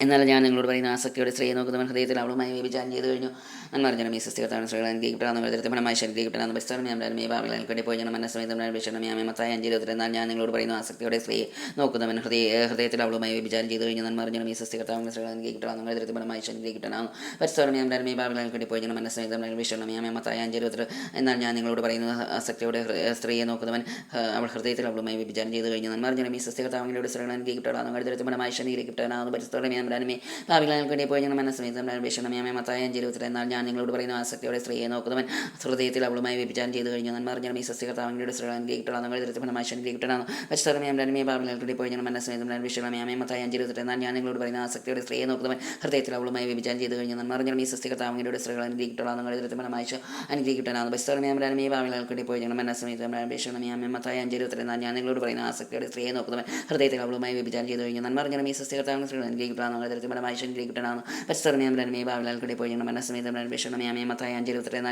Speaker 1: എന്നാൽ ഞാൻ നിങ്ങളോട് പറയുന്ന ആസക്തിയോടെ സ്ത്രീയെ നോക്കുന്നവൻ ഹൃദയത്തിൽ അവളുമായി വ്യഭിചാരം ചെയ്തു കഴിഞ്ഞു. എന്ന് പറഞ്ഞാൽ ഈ സസ്യകത്താണ് ശ്രീകളാൻ അനുഗ്രഹിക്കപ്പെടാന്ന് വരുത്തി ഫലമായി ശരീരിക്കപ്പെടാന്ന് പരിസ്ഥാനം ഞാൻ മേ ഭാവികളിൽ കൂടി പോയി ഞാൻ മനസ്സമേതം വിഷണം ഞാൻ മത്തായ ഇരുപത്തി എന്നാൽ ഞാൻ നിങ്ങളോട് പറയുന്ന ആസക്തിയോടെ സ്ത്രീയെ നോക്കുന്നവൻ ഹൃദയ ഹൃദയത്തിൽ അവളുമായി വ്യഭിചാരം ചെയ്തു കഴിഞ്ഞു. എന്ന് പറഞ്ഞാൽ ഈ സസ്യകത്താണ് ശ്രീകളാൻ അനുഗ്രഹിക്കപ്പെടാന്ന് വരുത്തി ഫലമായി ശരീരിക്കപ്പെടാന്ന് പരിസ്ഥാനം ഞാൻ മേ ഭാവികളിൽ കൂടി പോയി ഞാൻ മനസ്സമേതം വിഷണം ഞാൻ മത്തായ ഇരുപത്തി എന്നാൽ ഞാൻ നിങ്ങളോട് പറയുന്ന ആസക്തിയോടെ സ്ത്രീയെ നോക്കുന്നവൻ അവൾ ഹൃദയത്തിൽ അവളുമായി വ്യഭിചാരം ചെയ്തു കഴിഞ്ഞു. എന്ന് പറഞ്ഞാൽ ഈ സസ്യകത്താവിനോട് ശ്രീകളാൻ അനുഗ്രഹിക്കപ്പെടാന്ന് വരുത്തി ഫലമായി ശരീരിക്കപ്പെടാന്ന് പരിസ്ഥാനം ഞാൻ ബ്രാൻമേ ഭാവിയിൽ കണ്ടി പോയി ഞങ്ങൾ മനസ്സമേതം വിഷണം ഞാൻ മത്തായ അഞ്ചിൽ എന്നാൽ ഞാൻ നിങ്ങളോട് പറയുന്ന ആസക്തിയോടെ സ്ത്രീയെ നോക്കുന്നവൻ ഹൃദയത്തിൽ അവളുമായി വ്യഭിചാരം ചെയ്തു കഴിഞ്ഞു. നന്മ അറിഞ്ഞാൽ ഈ സസ്യകർത്താവിന്റെ സ്ത്രീകൾ നമ്മൾ നിങ്ങൾ മനുഷ്യൻ കിട്ടണം പക്ഷേ പശ്ചാത്തലമേ രണ്ടുമേ ഭാവിയിൽ പോയി ഞങ്ങൾ ഞാൻ മനസ്സമേതം മത്തായ മത്തായി അഞ്ചിരുത്തിട്ട് എന്നാൽ ഞാൻ നിങ്ങളോട് പറയുന്ന ആസക്തിയോടെ സ്ത്രീയെ നോക്കുന്നവൻ ഹൃദയത്തിൽ അവളുമായി വ്യഭിചാരം ചെയ്തു കഴിഞ്ഞു. നന്മ അറിഞ്ഞാൽ ഈ സസ്യകർത്താവിന്റെ സ്ത്രീകൾ അനുഗ്രഹിക്കപ്പെടാം നിങ്ങൾ തരത്തിൽ ഫലമായി പക്ഷേ പശ്ചാത്തലമേ രണ്ടുമേ ഭാവിയിൽ പോയി ഞങ്ങൾ ഞാൻ മനസ്സമേതം മത്തായ മത്തായി അഞ്ചിരുത്തിട്ട് എന്നാൽ ഞാൻ നിങ്ങളോട് പറയുന്ന ആസക്തിയോടെ സ്ത്രീയെ നോക്കുന്നവൻ ഹൃദയത്തിൽ അവളുമായി വ്യഭിചാരം ചെയ്തു കഴിഞ്ഞു. നന്മ അറിഞ്ഞാൽ ഈ സസ്യകർത്താവിന്റെ സ്ത്രീകളെ അനുഗ്രഹിക്കപ്പെടാം രണ്ടുമേ ഭാവിയിൽ പോയി മനസ്സമേതം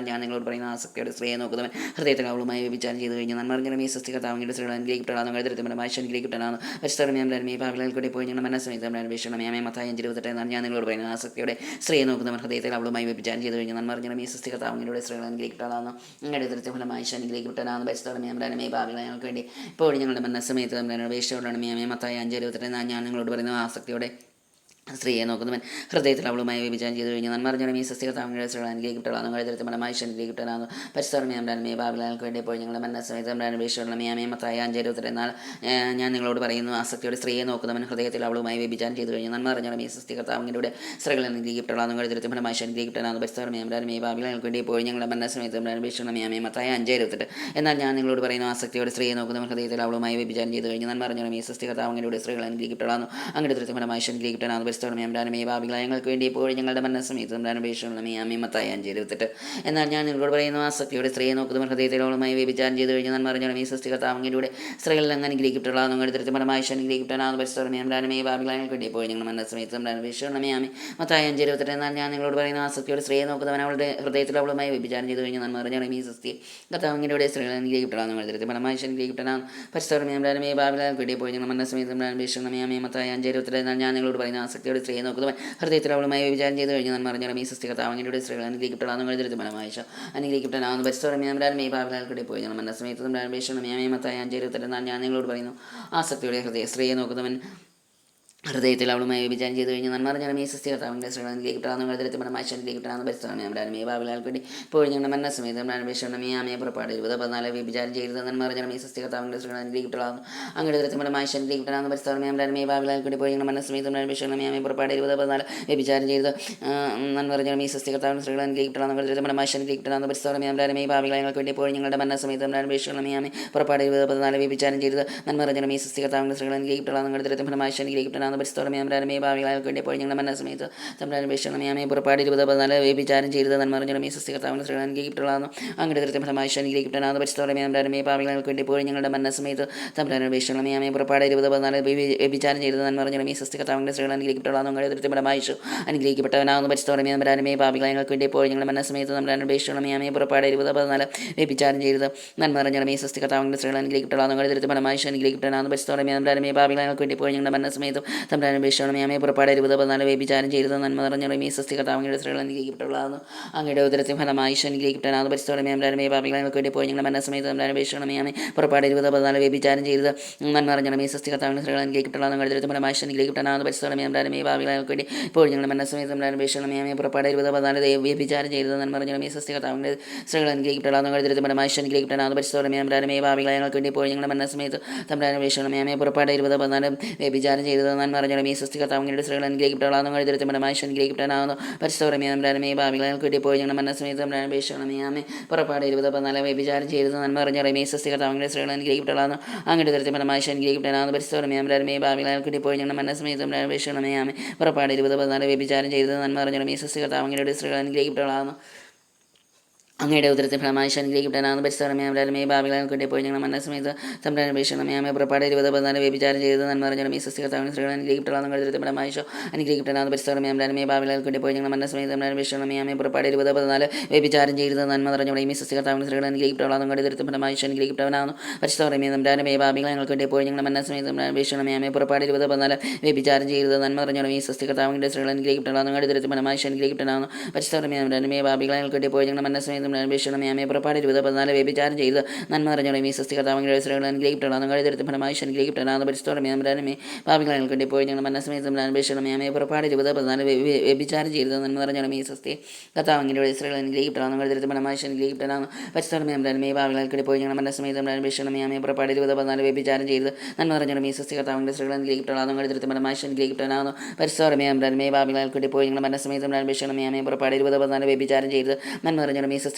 Speaker 1: ഞാൻ നിങ്ങളോട് പറയുന്ന ആസക്തിയുടെ സ്ത്രീയെ നോക്കുന്നവൻ ഹൃദയത്തിൽ അവളുമായി വ്യഭിചാരം ചെയ്തു കഴിഞ്ഞു. നന്മറിഞ്ഞ ഈ സസ്യകർത്താവിന്റെ സ്ത്രീകൾ അനുഗ്രഹിക്കപ്പെടാന്ന് കഴുതരത്തിന്റെ അനുഗ്രഹിക്കപ്പെടാന്ന് പരിസ്ഥലമേ ഭാവിയിൽ കൂടി പോയി ഞങ്ങൾ മനസ്സമേതം അന്വേഷണമേ മത്തായ അഞ്ചിരുപത്തെട്ട് എന്നാൽ ഞാൻ നിങ്ങളോട് പറയുന്ന ആസക്തിയുടെ സ്ത്രീയെ നോക്കുന്നവൻ ഹൃദയത്തിൽ അവളുമായി വ്യഭിചാരം ചെയ്തു കഴിഞ്ഞു. നന്മറിഞ്ഞ ഈ സസ്യകർത്താവിന്റെ സ്ത്രീകൾ അനുഗ്രഹിക്കപ്പെടാന്ന് കഴുതരത്തിൽ ഫലമായി അമ്പരാനമേ ഭാവിയിൽ ഞങ്ങൾക്ക് വേണ്ടി ഇപ്പോൾ ഞങ്ങളുടെ മനസ്സമേതം അപേക്ഷയോടാണ് മേ മത്തായ അഞ്ചിരുപത്തെട്ട് എന്നാൽ ഞാൻ നിങ്ങളോട് പറയുന്ന ആസക്തിയോടെ സ്ത്രീയെ നോക്കുന്നവൻ ഹൃദയത്തിൽ അവളുമായി വിഭജനം ചെയ്തു കഴിഞ്ഞു നന്മറിഞ്ഞ ഈ സസ്യകർത്താവിന്റെ സ്ത്രീകൾ മലമായി മനമായി അനുഗ്രഹിക്കപ്പെടാന്ന് പരിസ്ഥലമേ ബാബിലാൽക്ക് വേണ്ടി പോയി. ഞങ്ങളുടെ മനസ്സമേതം അപേക്ഷയുള്ള മേ മത്തായ അഞ്ചരുത്തര എന്നാൽ ഞാൻ നിങ്ങളോട് പറയുന്നു ആസക്തിയോടെ സ്ത്രീയെ നോക്കുന്നവൻ ഹൃദയത്തിൽ അവളുമായി വിഭജനം ചെയ്തു കഴിഞ്ഞു നന്മറിഞ്ഞ ഈ സസ്യകർത്താവിന്റെ സ്ത്രീകൾ അനുഗ്രഹിക്കപ്പെടാന്ന് മലമായി മനമായി ശനിഗ്രഹിക്കപ്പെട്ടാണ് പരിസ്ഥലമേ മേ ബാബിലാൽക്ക് വേണ്ടി പോയി. ഞങ്ങളുടെ മനസ്സമേതം അപേക്ഷയുള്ള മേ മത്തായ അഞ്ചരുത്തിട്ട് എന്നാൽ ഞാൻ നിങ്ങളോട് പറയുന്നു ആസക്തിയോടെ സ്ത്രീയെ നോക്കുന്നവൻ ഹൃദയത്തിൽ അവളുമായി വിഭജനം ചെയ്തു കഴിഞ്ഞു നന്മറിഞ്ഞ ഈ സസ്യകർത്താവിന്റെ സ്ത്രീകൾ അനുഗ്രഹിക്കപ്പെടാന്ന് അങ്ങനെ ഫലമായി അനുഗ്രഹിക്കപ്പെടാന്ന് പരിസ്ഥലമേ അമ്രാനമേ ഭാവികള ഞങ്ങൾക്ക് വേണ്ടി ഇപ്പോഴും ഞങ്ങളുടെ മനസ്സമേത് അമ്രാനപേക്ഷണമേ അമ്മേ മത്തായി അഞ്ച് ഇരുപത്തെട്ട്. എന്നാൽ ഞാൻ നിങ്ങളോട് പറയുന്നു ആസക്തിയുടെ സ്ത്രീയെ നോക്കുന്ന. ഹൃദയത്തിലോളമായി വ്യഭിചാരം ചെയ്തു കഴിഞ്ഞാൽ ഞാൻ അറിഞ്ഞാലും ഈ സൃഷ്ടികർത്താവെങ്കിലൂടെ സ്ത്രീകളിൽ അങ്ങനെ അനുഗ്രഹിക്കപ്പെട്ടുള്ള നിങ്ങളുടെ തരത്തിൽ പരമായി അനുഗ്രഹിക്കപ്പെട്ടാണ് പരിസ്ഥലമേ അമ്രാനമേ ഭാവികള ഞങ്ങൾക്ക് വേണ്ടി ഇപ്പോൾ ഞങ്ങളുടെ മനസ്സമേത് അമ്രാനപേക്ഷണമേ അമ്മ മത്തായി അഞ്ച് ഇരുപത്തെട്ട്. എന്നാൽ ഞാൻ നിങ്ങളോട് പറയുന്ന ആസക്തിയുടെ സ്ത്രീയെ നോക്കുന്നവൻ അവളുടെ ഹൃദയത്തിലോളമായി വ്യഭിചാരം ചെയ്തു കഴിഞ്ഞാൽ ഞാൻ അറിഞ്ഞാലും ഈ സൃഷ്ടി കർത്താവെങ്കിലൂടെ സ്ത്രീകൾ അനുഗ്രഹിക്കപ്പെട്ടാണ് നിങ്ങളുടെ തരത്തിൽ പരമായി അനുഗ്രഹിക്കപ്പെട്ടാണ് പരിസ്ഥലമേ അമ്രാനമേ ഭാവികള വേണ്ടി ഇപ്പോൾ ഞങ്ങളുടെ മനസ്സമേത് അമ്രാനപേക്ഷണമേ അമ്മ മത്തായ അഞ്ച് ഇരുപത്തെട്ട്. എന്നാൽ ഞാൻ നിങ്ങളോട് പറയുന്ന ആസക്തിയോടെ സ്ത്രീയെ നോക്കുന്നത് ഹൃദയത്തിൽ അവളുമായി വിചാരം ചെയ്ത് കഴിഞ്ഞ്. നന്മ അറിഞ്ഞാലും ഈ സൃഷ്ടികർത്താവങ്ങളുടെ സ്ത്രീകൾ അനുഗ്രഹിക്കപ്പെടാന്ന് കഴുതരുത് മനമായിച്ച ബസ് പരിസ്ഥലമേ മേ ഭാവിലാൽക്കൂടെ പോയി. ഞങ്ങൾ മനസ്സമയത്തും അന്വേഷണം മത്തായ അഞ്ചേരുത്തരം ഞാൻ നിങ്ങളോട് പറയുന്നു ആ സത്യയുടെ ഹൃദയ സ്ത്രീയെ നോക്കുന്നവൻ ഹൃദയത്തിൽ അവളുമായി വിചാരം ചെയ്തു കഴിഞ്ഞാൽ നന്മ പറഞ്ഞാൽ ഈ സസ്യകർത്താവിന്റെ ശ്രീ അനുഗ്രഹിക്കപ്പെടാന്ന് ഹൃദയത്തിൽ നമ്മുടെ മാശ പരിസ്ഥാനം നമ്മുടെ ഭാവിലാൽ വേണ്ടി ഇപ്പോൾ ഞങ്ങളുടെ മനസ്സമേതം അന്വേഷണം ഈ ആമയെ പുറപ്പാട് ഇരുപത് പതിനാല് വിചാരം ചെയ്തത് നന്മ പറഞ്ഞാൽ ഈ സസ്യകർത്താവിന്റെ ശ്രീകളിലേക്ക് അനുഗ്രഹിക്കപ്പെടാന്ന് അങ്ങനെ ഹൃദയത്തിൽ നമ്മുടെ മാശ അനുഗ്രഹിക്കപ്പെടാന്ന് പരിസ്ഥലമേ നമ്മുടെ ഭാവിലാൽ വേണ്ടി ഇപ്പോൾ ഞങ്ങളുടെ നമ്മുടെ അന്വേഷണം ഈ ആമയെ പുറപ്പാട് ഇരുപത് പതിനാല് വിചാരം ചെയ്ത് നന്മ പറഞ്ഞാൽ ഈ സസ്യകർത്താവിന്റെ ശ്രീ അനുഗ്രഹിക്കപ്പെടാന്ന് ഹൃദയത്തിൽ നമ്മുടെ മാശ അനുഗ്രഹിക്കപ്പെടാന്ന് പരിസ്ഥലമേ നമ്മുടെ അമ്മയെ ഭാവിലാൽ വേണ്ടി പോയി ഞങ്ങളുടെ നമ്മുടെ അന്വേഷണം ഈ ആമയെ പുറപ്പാട് ഇരുപത് പതിനാല് വിചാരം ചെയ്ത് നന്മ പറഞ്ഞാൽ ഈ സസ്യകർത്താവിന്റെ ശ്രീ അനുഗ്രഹിക്കപ്പെടാന്ന് അങ്ങനെ നമ്മുടെ മാശാനിലേക്ക് അനുഗ്രഹിക്കപ്പെടാന്ന് അമ്മയെ ഭാവികളാൽ വേണ്ടി പോയി ഞങ്ങളുടെ മനസ്സമയത്ത് തമ്മിൽ അപേക്ഷണം അമ്മയെ പുറപ്പാട് ഇരുപത് പതിനാല് വ്യഭിചാരം ചെയ്തത് നന്മറിഞ്ഞ ഈ സസ്യകർത്താവിന് സ്ത്രീകൾ അനുഗ്രഹിക്കപ്പെടാന്ന് അങ്ങനെ തരത്തിൽ ഫലമായി അനുഗ്രഹിക്കപ്പെടാന്ന് പരിസ്ഥലമേ നമ്മുടെ അമ്മയെ ഭാവികൾക്ക് വേണ്ടി പോയി ഞങ്ങളുടെ മനസ്സമയത്ത് തമ്മിൽ അപേക്ഷണം അമ്മയെ പുറപ്പാട് ഇരുപത് പതിനാല് വ്യഭിചാരം ചെയ്തത് നന്മറിഞ്ഞ ഈ സസ്യകർത്താവിന്റെ സ്ത്രീകൾ അനുഗ്രഹിക്കപ്പെടാന്ന് അങ്ങനെ തരത്തിൽ ഫലമായി അനുഗ്രഹിക്കപ്പെട്ടവനാകുന്ന വേണ്ടി പോയി ഞങ്ങളുടെ മനസ്സമയത്ത് നമ്മുടെ അപേക്ഷണം അമ്മയെ പുറപ്പാട് ഇരുപത് പതിനാല് വ്യഭിചാരം ചെയ്തത് നന്മറിഞ്ഞ ഈ സസ്യകർത്താവിന്റെ അങ്ങനെ ഞങ്ങളുടെ തമ്മിൽ അപേക്ഷണം യാമേ പുറപ്പാട് ഇരുപത് പതിനാല് വ്യഭിചാരം ചെയ്തത് നന്മ നിറഞ്ഞ റമീ സസ്തി കർത്താവങ്ങളുടെ സ്ത്രീകൾ അനുഗ്രഹിക്കപ്പെട്ടുള്ളതാണ് അങ്ങയുടെ ഉദരത്തിൽ ഫലമായി അനുഗ്രഹിക്കപ്പെട്ടാണ് പരിസ്ഥലമേ അമ്രാനമേ പാപികൾക്ക് വേണ്ടി പോയി. ഞങ്ങളുടെ മനസ്സമയത്ത് അമ്രാന അപേക്ഷണമേ യാമേ പുറപ്പാട് ഇരുപത് പതിനാല് വ്യഭിചാരം ചെയ്തത് നന്മ നിറഞ്ഞ റമീ സസ്തി സ്ത്രീകൾ അനുഗ്രഹിക്കപ്പെട്ടുള്ളതാണ് നിങ്ങളുടെ ഉദരത്തിൽ ഫലമായി പാപികൾക്ക് വേണ്ടി പോയി. ഞങ്ങളുടെ മനസ്സമയത്ത് അമ്രാന അപേക്ഷണമേ യാമേ പുറപ്പാട് ഇരുപത് പതിനാല് വ്യഭിചാരം ചെയ്തത് നന്മ നിറഞ്ഞ റമീ സസ്തി സ്ത്രീകൾ അനുഗ്രഹിക്കപ്പെട്ടുള്ളതാണ് നിങ്ങളുടെ ഉദരത്തിൽ ഫലമായി പാപികൾക്ക് വേണ്ടി ഞങ്ങളുടെ അപേക്ഷണമേ യാമേ പുറപ്പാട് ഇരുപത് പതിനാല് വ്യഭിചാരം നന്മ നന്മ ഈ സ്വസ്തി കർത്താവിങ്ങളുടെ സ്ത്രീകൾ അനുഗ്രഹിക്കപ്പെടാവുന്ന കഴുതിരുത്തമരമായി അനുഗ്രഹിക്കപ്പെടാവുന്നു പരിശോധമേ നമ്പ്രാനമേ ഭാവികളെ പോയി ഞങ്ങൾ മനസ്സമേത് നമ്പ്രാൻ അപേക്ഷണമേ ആമേ പുറപ്പാട് ഇരുപത് പതിനാല് വിചാരം ചെയ്തത് നന്മ അറിഞ്ഞോളമേ സ്വസ്തി കർത്താവിങ്ങളുടെ സ്ത്രീകൾ അനുഗ്രഹിക്കപ്പെടാവുന്നു അങ്ങോട്ട് അനുഗ്രഹിക്കപ്പെട്ടാണ് അനുഗ്രഹിക്കപ്പെടാവുന്ന പരിശോധമേ നമ്പ്രാനമേ ഭാവികളെ പോയി ഞങ്ങൾ മനസ്സമേത് നമ്പ്രാൻ അപേക്ഷണമേ ആമേ പുറപ്പാട് ഇരുപത് പതിനാല് വ്യഭിചാരം ചെയ്തത് നന്മ അറിഞ്ഞോളമേ സ്വസ്തി കർത്താവിങ്ങളുടെ സ്ത്രീകൾ അനുഗ്രഹിക്കപ്പെടാവുന്നു അങ്ങയുടെ ഉദരത്തിൽ ഫലമായി അനുഗ്രഹിക്കപ്പെടാനാണ് പരിസരമേ അമരാലമേ ഭാവികളെ കിട്ടിയപ്പോൾ ഞങ്ങൾ മനസ്സമേത് സംരംഭ ഭീഷണമേ അമ്മ പുറപ്പാട് ഇരുപത് പതിനാല് വ്യഭിചാരം ചെയ്ത് നന്മ പറഞ്ഞാലും ഈ സസ്യകർത്താവിന് സ്ത്രീകൾ അനുഗ്രഹിക്കപ്പെടാൻ ഉദരത്തിൽ ഫലമായി അനുഗ്രഹിക്കപ്പെടാനാണ് പരിസരമേ അമരാലമേ ഭാവികളെ കിട്ടിയപ്പോൾ ഞങ്ങൾ മനസ്സമേത് സംരംഭ ഭീഷണമേ അമ്മ പുറപ്പാട് ഇരുപത് പതിനാല് വ്യഭിചാരം ചെയ്ത് നന്മ പറഞ്ഞാൽ ഈ സസ്യകർത്താവിന് സ്ത്രീകൾ അനുഗ്രഹിക്കപ്പെടാൻ ഉദരത്തിൽ ഫലമായി അനുഗ്രഹിക്കപ്പെടാനാണ് പരിസരമേ സംരംഭമേ ഭാവികളെ ഞങ്ങൾ കിട്ടിയപ്പോൾ ഞങ്ങൾ മനസ്സമേത് സംരംഭ ഭീഷണമേ അമ്മ പുറപ്പാട് ഇരുപത് പതിനാല് വ്യഭിചാരം ചെയ്ത് നന്മ പറഞ്ഞാലും ഈ സസ്യകർത്താവിന്റെ സ്ത്രീകൾ അനുഗ്രഹിക്കപ്പെടാൻ ഉദരത്തെ ഫലമായി അനുഗ്രഹിക്കപ്പെടാനാണ് പരിസരമേ സംരംഭമേ ഭാവികളെ ഞങ്ങൾ കിട്ടിയപ്പോൾ ഞങ്ങൾ മനസ്സമേത് സംരംഭ ഭീഷണമേ നിയമ പുറപ്പാട് ഇരുപത് പതിനാല് വ്യഭിചാരം ചെയ്ത്. നന്മ നിറഞ്ഞോളെ ഈ സസ്തി സ്ത്രീകൾ അനുഗ്രഹിക്കപ്പെടാൻ കഴുതെടുത്ത് ഫലമായി അനുഗ്രഹിക്കപ്പെടാൻ പരിസ്ഥോളമേ പാപികളെ ഭാവികളെ പോയി ഞങ്ങൾ മനസ്സമേതം അന്വേഷണമേ നിയമ പുറപ്പാട് ഇരുപത് പതിനാല് വ്യഭിചാരം ചെയ്ത്. നന്മ നിറഞ്ഞോളെ ഈ സസ്തി കർത്താവിന്റെ സ്ത്രീകൾ അനുഗ്രഹിക്കപ്പെടാൻ കഴുതെടുത്ത് ഫലമായി അനുഗ്രഹിക്കപ്പെടാൻ പരിസ്ഥോളമേ പാപികളെ ഭാവികളെ പോയി ഞങ്ങൾ മനസ്സമേതം അന്വേഷണമേ അമ്മയെ പുറപ്പാട് ഇരുപത് പതിനാല് വ്യഭിചാരം ചെയ്ത്. നന്മ നിറഞ്ഞോളെ ഈ സസ്തി കർത്താവിന്റെ സ്ത്രീകൾ അനുഗ്രഹിക്കപ്പെടണം കഴുതെടുത്ത് ഫലമായി അനുഗ്രഹിക്കപ്പെടാൻ പരിസ്ഥോളമേ പാപികളെ ഭാവികളെ പോയി ഞങ്ങൾ മനസ്സമേതം അന്വേഷണമേ അമ്മയെ പുറപ്പാട് ഇരുപത് പതിനാല് വ്യഭിചാരം ചെയ്ത്. നന്മ നിറഞ്ഞോളെ ഈ സസ്യ